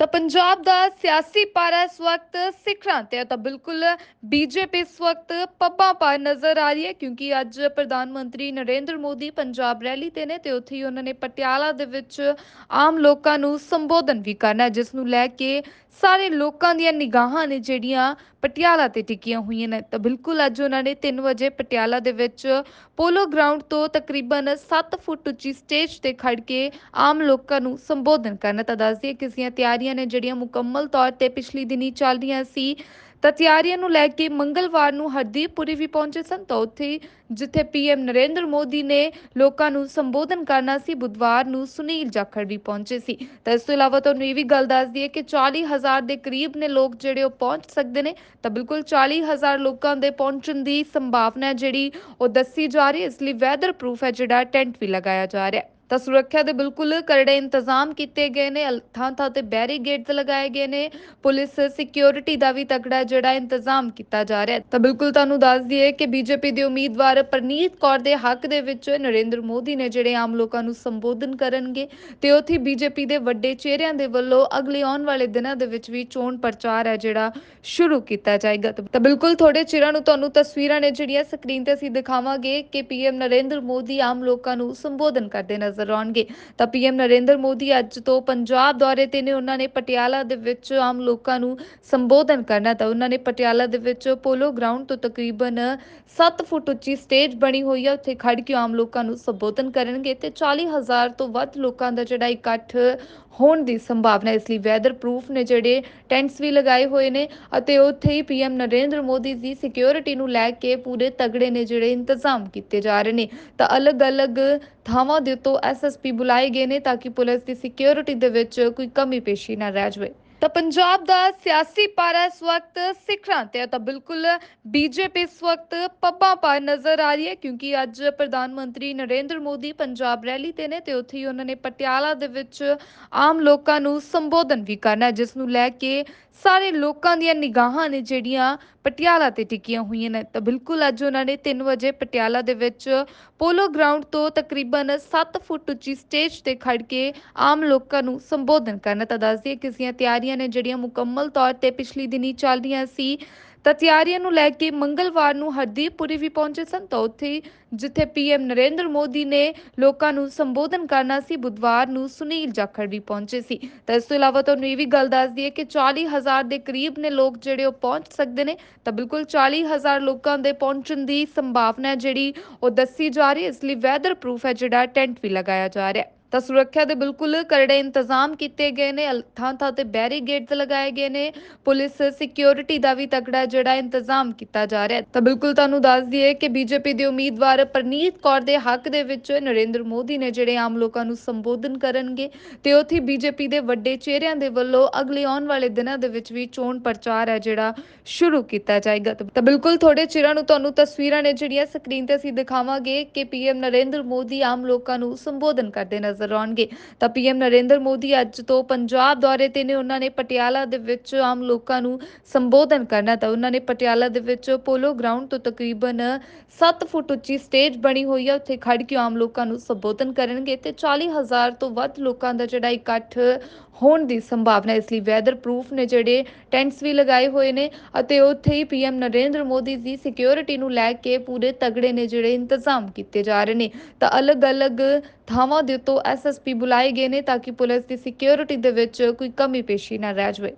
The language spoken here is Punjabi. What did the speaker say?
ਤਾਂ ਪੰਜਾਬ ਦਾ ਸਿਆਸੀ ਪਾਰਾ ਇਸ ਵਕਤ ਸਿਖਰਾਂ ਤੇ ਹੈ ਤਾਂ ਬਿਲਕੁਲ ਬੀਜੇਪੀ ਇਸ ਵਕਤ ਪੱਬਾਂ ਪਾਰ ਨਜ਼ਰ ਆ ਰਹੀ ਹੈ ਕਿਉਂਕਿ ਅੱਜ ਪ੍ਰਧਾਨ ਮੰਤਰੀ ਨਰਿੰਦਰ ਮੋਦੀ ਪੰਜਾਬ ਰੈਲੀ ਤੇ ਨੇ ਤੇ ਉੱਥੇ ਹੀ ਉਹਨਾਂ ਨੇ ਪਟਿਆਲਾ ਦੇ ਵਿੱਚ ਆਮ ਲੋਕਾਂ ਨੂੰ ਸੰਬੋਧਨ ਵੀ ਕਰਨਾ ਹੈ, ਜਿਸ ਨੂੰ ਲੈ ਕੇ ਸਾਰੇ ਲੋਕਾਂ ਦੀਆਂ ਨਿਗਾਹਾਂ ਨੇ ਜਿਹੜੀਆਂ ਪਟਿਆਲਾ ਤੇ ਟਿਕੀਆਂ ਹੋਈਆਂ ਨੇ। ਤਾਂ ਬਿਲਕੁਲ ਅੱਜ ਉਹਨਾਂ ਨੇ 3 ਵਜੇ ਪਟਿਆਲਾ ਦੇ ਵਿੱਚ ਪੋਲੋ ਗਰਾਊਂਡ ਤੋਂ ਤਕਰੀਬਨ 7 ਫੁੱਟ ਉੱਚੀ ਸਟੇਜ ਤੇ ਖੜ ਕੇ ਆਮ ਲੋਕਾਂ ਨੂੰ ਸੰਬੋਧਨ ਕਰਨਾ ਤਾਂ ਦੱਸਦੀ ਹੈ ਕਿ ਇਸ ਦੀਆਂ ਤਿਆਰੀਆਂ ਨੇ ਜਿਹੜੀਆਂ ਮੁਕੰਮਲ ਤੌਰ ਤੇ ਪਿਛਲੀ ਦਿਨੀ ਚੱਲ ਰਹੀਆਂ ਸੀ। ਤਾਂ ਤਿਆਰੀਆਂ ਨੂੰ ਲੈ ਕੇ ਮੰਗਲਵਾਰ ਨੂੰ ਹਰਦੀਪਪੁਰੀ ਵੀ ਪਹੁੰਚੇ ਸਨ। ਤਾਂ ਉੱਥੇ ਜਿੱਥੇ ਪੀਐਮ ਨਰਿੰਦਰ ਮੋਦੀ ਨੇ ਲੋਕਾਂ ਨੂੰ ਸੰਬੋਧਨ ਕਰਨਾ ਸੀ, ਬੁੱਧਵਾਰ ਨੂੰ ਸੁਨੀਲ ਜਾਖੜ ਵੀ ਪਹੁੰਚੇ ਸੀ। ਤਾਂ ਇਸ ਤੋਂ ਇਲਾਵਾ ਤੁਹਾਨੂੰ ਇਹ ਵੀ ਗੱਲ ਦੱਸ ਦਈਏ ਕਿ 40000 ਦੇ ਕਰੀਬ ਨੇ ਲੋਕ ਜਿਹੜੇ ਉਹ ਪਹੁੰਚ ਸਕਦੇ ਨੇ। ਤਾਂ ਬਿਲਕੁਲ 40000 ਲੋਕਾਂ ਦੇ ਪਹੁੰਚਣ ਦੀ ਸੰਭਾਵਨਾ ਜਿਹੜੀ ਉਹ ਦੱਸੀ ਜਾ ਰਹੀ ਹੈ। ਇਸ ਲਈ ਵੈਦਰ ਪ੍ਰੂਫ ਹੈ ਜਿਹੜਾ, ਟੈਂਟ ਵੀ ਲਗਾਇਆ ਜਾ ਰਿਹਾ ਹੈ। ਤਾਂ ਸੁਰੱਖਿਆ ਦੇ ਬਿਲਕੁਲ ਕਰੜੇ ਇੰਤਜ਼ਾਮ ਕੀਤੇ ਗਏ ਨੇ। ਥਾਂ ਥਾਂ ਤੇ ਬੈਰੀਗੇਡਸ ਲਗਾਏ ਗਏ ਨੇ। ਪੁਲਿਸ ਸਿਕਿਉਰਿਟੀ ਦਾ ਵੀ ਤਕੜਾ ਜਿਹੜਾ ਇੰਤਜ਼ਾਮ ਕੀਤਾ ਜਾ ਰਿਹਾ ਹੈ। ਤਾਂ ਬਿਲਕੁਲ ਤੁਹਾਨੂੰ ਦੱਸ ਦਈਏ ਕਿ ਬੀਜੇਪੀ ਦੇ ਉਮੀਦਵਾਰ ਪ੍ਰਨੀਤ ਕੌਰ ਦੇ ਹੱਕ ਦੇ ਵਿੱਚ ਨਰਿੰਦਰ ਮੋਦੀ ਨੇ ਜਿਹੜੇ ਆਮ ਲੋਕਾਂ ਨੂੰ ਸੰਬੋਧਨ ਕਰਨਗੇ ਤੇ ਉੱਥੇ ਬੀਜੇਪੀ ਦੇ ਵੱਡੇ ਚਿਹਰਿਆਂ ਦੇ ਵੱਲੋਂ ਅਗਲੇ ਆਉਣ ਵਾਲੇ ਦਿਨਾਂ ਦੇ ਵਿੱਚ ਵੀ ਚੋਣ ਪ੍ਰਚਾਰ ਹੈ ਜਿਹੜਾ ਸ਼ੁਰੂ ਕੀਤਾ ਜਾਏਗਾ। ਤਾਂ ਤਾਂ ਬਿਲਕੁਲ ਥੋੜੇ ਚਿਰਾਂ ਨੂੰ ਤੁਹਾਨੂੰ ਤਸਵੀਰਾਂ ਨੇ ਜਿਹੜੀਆਂ ਸਕਰੀਨ ਤੇ ਅਸੀਂ ਦਿਖਾਵਾਂਗੇ ਕਿ ਪੀਐਮ ਨਰਿੰਦਰ ਮੋਦੀ ਆਮ ਲੋਕਾਂ ਨੂੰ ਸੰਬੋਧਨ ਕਰਦੇ ਨਜ਼ਰ ਆਉਣਗੇ ਤਾਂ ਪੀਐਮ ਨਰਿੰਦਰ ਮੋਦੀ ਅੱਜ ਤੋਂ ਪੰਜਾਬ ਦੌਰੇ ਤੇ ਨੇ। ਉਹਨਾਂ ਨੇ ਪਟਿਆਲਾ ਦੇ ਵਿੱਚ ਆਮ ਲੋਕਾਂ ਨੂੰ ਸੰਬੋਧਨ ਕਰਨਾ ਤਾਂ ਉਹਨਾਂ ਨੇ ਪਟਿਆਲਾ ਦੇ ਵਿੱਚ ਪੋਲੋ ਗਰਾਊਂਡ ਤੋਂ ਤਕਰੀਬਨ 7 ਫੁੱਟ ਉੱਚੀ ਸਟੇਜ ਬਣੀ ਹੋਈ ਹੈ ਉੱਥੇ ਖੜ ਕੇ ਆਮ ਲੋਕਾਂ ਨੂੰ ਸੰਬੋਧਨ ਕਰਨਗੇ ਤੇ 40000 ਤੋਂ ਵੱਧ ਲੋਕਾਂ ਦਾ ਜਿਹੜਾ ਇਕੱਠ ਹੋਣ ਦੀ ਸੰਭਾਵਨਾ ਇਸ ਲਈ ਵੈਦਰ ਪ੍ਰੂਫ ਨੇ ਜਿਹੜੇ ਟੈਂਟਸ ਵੀ ਲਗਾਏ ਹੋਏ ਨੇ ਅਤੇ ਉੱਥੇ ਹੀ ਪੀਐਮ ਨਰਿੰਦਰ ਮੋਦੀ ਦੀ ਸਿਕਿਉਰਿਟੀ ਨੂੰ ਲੈ ਕੇ ਪੂਰੇ ਤਗੜੇ ਨੇ ਜਿਹੜੇ ਇੰਤਜ਼ਾਮ ਕੀਤੇ ਜਾ ਰਹੇ ਨੇ। ਤਾਂ ਅਲੱਗ-ਅਲੱਗ ਥਾਵਾਂ ਦੇ ਉੱਤੋਂ ਐਸਐਸਪੀ ਬੁਲਾਏ ਗਏ ਨੇ ਤਾਂ ਕਿ ਪੁਲਿਸ ਦੀ ਸਿਕਿਉਰਿਟੀ ਦੇ ਵਿੱਚ ਕੋਈ ਕਮੀ ਪੇਸ਼ੀ ਨਾ ਰਹਿ ਜਾਵੇ। ਤਾਂ ਪੰਜਾਬ ਦਾ ਸਿਆਸੀ ਪਾਰਾ ਇਸ ਵਕਤ ਸਿਖਰਾਂ ਤੇ ਹੈ ਤਾਂ ਬਿਲਕੁਲ ਬੀਜੇਪੀ ਇਸ ਵਕਤ ਪੱਬਾਂ ਪਰ ਨਜ਼ਰ ਆ ਰਹੀ ਹੈ, ਕਿਉਂਕਿ ਅੱਜ ਪ੍ਰਧਾਨ ਮੰਤਰੀ ਨਰਿੰਦਰ ਮੋਦੀ ਪੰਜਾਬ ਰੈਲੀ ਤੇ ਨੇ ਤੇ ਉੱਥੇ ਹੀ ਉਹਨਾਂ ਨੇ ਪਟਿਆਲਾ ਦੇ ਵਿੱਚ ਆਮ ਲੋਕਾਂ ਨੂੰ ਸੰਬੋਧਨ ਵੀ ਕਰਨਾ ਜਿਸ ਨੂੰ ਲੈ ਕੇ ਸਾਰੇ ਲੋਕਾਂ ਦੀਆਂ ਨਿਗਾਹਾਂ ਨੇ ਜਿਹੜੀਆਂ ਪਟਿਆਲਾ ਤੇ ਟਿਕੀਆਂ ਹੋਈਆਂ ਨੇ। ਤਾਂ ਬਿਲਕੁਲ ਅੱਜ ਉਹਨਾਂ ਨੇ 3 ਵਜੇ ਪਟਿਆਲਾ ਦੇ ਵਿੱਚ ਪੋਲੋ ਗਰਾਊਂਡ ਤੋਂ ਤਕਰੀਬਨ 7 ਫੁੱਟ ਉੱਚੀ ਸਟੇਜ ਤੇ ਖੜ ਕੇ ਆਮ ਲੋਕਾਂ ਨੂੰ ਸੰਬੋਧਨ ਕਰਨਾ ਤਾਂ ਦੱਸਦੀ ਹੈ ਕਿ ਇਸ ਦੀਆਂ ਤਿਆਰੀਆਂ ਨੇ ਜਿਹੜੀਆਂ ਮੁਕੰਮਲ ਤੌਰ ਤੇ ਪਿਛਲੀ ਦਿਨੀ ਚੱਲ ਰਹੀਆਂ ਸੀ। ਤਾਂ ਤਿਆਰੀਆਂ ਨੂੰ ਲੈ ਕੇ ਮੰਗਲਵਾਰ ਨੂੰ ਹਰਦੀਪਪੁਰੀ ਵੀ ਪਹੁੰਚੇ ਸਨ। ਤਾਂ ਉੱਥੇ ਜਿੱਥੇ ਪੀਐਮ ਨਰਿੰਦਰ ਮੋਦੀ ਨੇ ਲੋਕਾਂ ਨੂੰ ਸੰਬੋਧਨ ਕਰਨਾ ਸੀ, ਬੁੱਧਵਾਰ ਨੂੰ ਸੁਨੀਲ ਜਾਖੜ ਵੀ ਪਹੁੰਚੇ ਸੀ। ਤਾਂ ਇਸ ਤੋਂ ਇਲਾਵਾ ਤੁਹਾਨੂੰ ਇਹ ਵੀ ਗੱਲ ਦੱਸ ਦਈਏ ਕਿ 40000 ਦੇ ਕਰੀਬ ਨੇ ਲੋਕ ਜਿਹੜੇ ਉਹ ਪਹੁੰਚ ਸਕਦੇ ਨੇ। ਤਾਂ ਬਿਲਕੁਲ 40000 ਲੋਕਾਂ ਦੇ ਪਹੁੰਚਣ ਦੀ ਸੰਭਾਵਨਾ ਹੈ ਜਿਹੜੀ ਉਹ ਦੱਸੀ ਜਾ ਰਹੀ ਹੈ, ਇਸ ਲਈ ਵੈਦਰ ਪ੍ਰੂਫ ਹੈ ਜਿਹੜਾ, ਟੈਂਟ ਵੀ ਲਗਾਇਆ ਜਾ ਰਿਹਾ। ਹੈ ਤਾਂ ਸੁਰੱਖਿਆ ਦੇ ਬਿਲਕੁਲ ਕਰੜੇ ਇੰਤਜ਼ਾਮ ਕੀਤੇ ਗਏ ਨੇ। ਥਾਂ ਥਾਂ ਤੇ ਬੈਰੀਗੇਡਸ ਲਗਾਏ ਗਏ ਨੇ। ਪੁਲਿਸ ਸਿਕਿਉਰਿਟੀ ਦਾ ਵੀ ਤਕੜਾ ਜਿਹੜਾ ਇੰਤਜ਼ਾਮ ਕੀਤਾ ਜਾ ਰਿਹਾ ਤਾਂ ਬਿਲਕੁਲ ਤੁਹਾਨੂੰ ਦੱਸ ਦਈਏ ਕਿ ਬੀਜੇਪੀ ਦੇ ਉਮੀਦਵਾਰ ਪ੍ਰਨੀਤ ਕੌਰ ਦੇ ਹੱਕ ਦੇ ਵਿੱਚ ਨਰਿੰਦਰ ਮੋਦੀ ਨੇ ਜਿਹੜੇ ਆਮ ਲੋਕਾਂ ਨੂੰ ਸੰਬੋਧਨ ਕਰਨਗੇ ਤੇ ਉੱਥੇ ਬੀਜੇਪੀ ਦੇ ਵੱਡੇ ਚਿਹਰਿਆਂ ਦੇ ਵੱਲੋਂ ਅਗਲੇ ਆਉਣ ਵਾਲੇ ਦਿਨਾਂ ਦੇ ਵਿੱਚ ਵੀ ਚੋਣ ਪ੍ਰਚਾਰ ਹੈ ਜਿਹੜਾ ਸ਼ੁਰੂ ਕੀਤਾ ਜਾਏਗਾ। ਤਾਂ ਤਾਂ ਬਿਲਕੁਲ ਥੋੜੇ ਚਿਰਾਂ ਨੂੰ ਤੁਹਾਨੂੰ ਤਸਵੀਰਾਂ ਨੇ ਜਿਹੜੀਆਂ ਸਕਰੀਨ ਤੇ ਅਸੀਂ ਦਿਖਾਵਾਂਗੇ ਕਿ ਪੀਐਮ ਨਰਿੰਦਰ ਮੋਦੀ ਆਮ ਲੋਕਾਂ ਨੂੰ ਸੰਬੋਧਨ ਕਰਦੇ ਨਜ਼ਰ ਆਉਣਗੇ। ਤਾਂ ਪੀਐਮ ਨਰਿੰਦਰ ਮੋਦੀ ਅੱਜ ਤੋਂ ਪੰਜਾਬ ਦੌਰੇ ਤੇ ਨੇ। ਉਹਨਾਂ ਨੇ ਪਟਿਆਲਾ ਦੇ ਵਿੱਚ ਆਮ ਲੋਕਾਂ ਨੂੰ ਸੰਬੋਧਨ ਕਰਨਾ ਤਾਂ ਉਹਨਾਂ ਨੇ ਪਟਿਆਲਾ ਦੇ ਵਿੱਚ ਪੋਲੋ ਗਰਾਊਂਡ ਤੋਂ ਤਕਰੀਬਨ 7 ਫੁੱਟ ਉੱਚੀ ਸਟੇਜ ਬਣੀ ਹੋਈ ਹੈ ਉੱਥੇ ਖੜ ਕੇ ਆਮ ਲੋਕਾਂ ਨੂੰ ਸੰਬੋਧਨ ਕਰਨਗੇ ਤੇ 40000 ਤੋਂ ਵੱਧ ਲੋਕਾਂ ਦਾ ਜਿਹੜਾ ਇਕੱਠ ਹੋਣ ਦੀ ਸੰਭਾਵਨਾ ਇਸ ਲਈ ਵੈਦਰ ਪ੍ਰੂਫ ਨੇ ਜਿਹੜੇ ਟੈਂਟਸ ਵੀ ਲਗਾਏ ਹੋਏ ਨੇ ਅਤੇ ਉੱਥੇ ਹੀ ਪੀਐਮ ਨਰਿੰਦਰ ਮੋਦੀ ਦੀ ਸਿਕਿਉਰਿਟੀ ਨੂੰ ਲੈ ਕੇ ਪੂਰੇ ਤਗੜੇ ਨੇ ਜਿਹੜੇ ਇੰਤਜ਼ਾਮ ਕੀਤੇ ਜਾ ਰਹੇ ਨੇ। ਤਾਂ ਅਲੱਗ-ਅਲੱਗ ਥਾਵਾਂ ਦੇ ਉੱਤੋਂ ਐਸਐਸਪੀ ਬੁਲਾਏ ਗਏ ਨੇ ਤਾਂ ਕਿ ਪੁਲਿਸ ਦੀ ਸਿਕਿਉਰਿਟੀ ਦੇ ਵਿੱਚ ਕੋਈ ਕਮੀ ਪੇਸ਼ੀ ਨਾ ਰਹਿ ਜਾਵੇ।